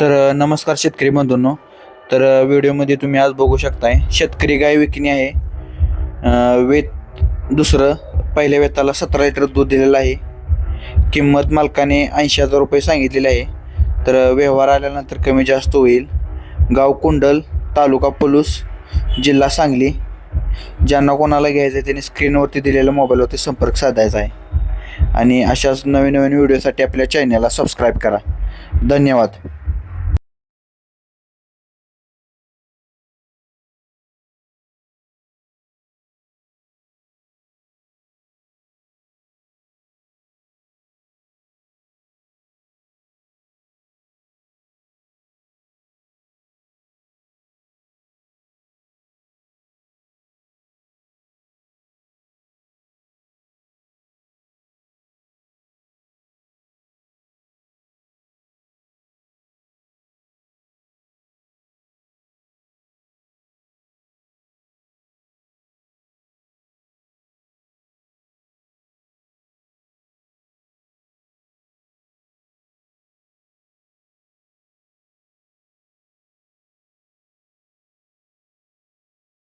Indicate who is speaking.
Speaker 1: तर नमस्कार शेतकरी बंधूंनो. तर व्हिडिओमध्ये तुम्ही आज बघू शकताय शेतकरी गाय विकणी आहे. वेत दुसरं पहिल्या वेताला सतरा लिटर दूध दिलेलं आहे. किंमत मालकाने ऐंशी हजार रुपये सांगितलेली आहे. तर व्यवहार आल्यानंतर कमी जास्त होईल. गाव कुंडल तालुका पलूस जिल्हा सांगली. ज्यांना कोणाला घ्यायचं आहे त्यांनी स्क्रीनवरती दिलेल्या मोबाईलवरती संपर्क साधायचा आहे. आणि अशाच नवीन नवीन व्हिडिओसाठी आपल्या चॅनलला सबस्क्राईब करा. धन्यवाद.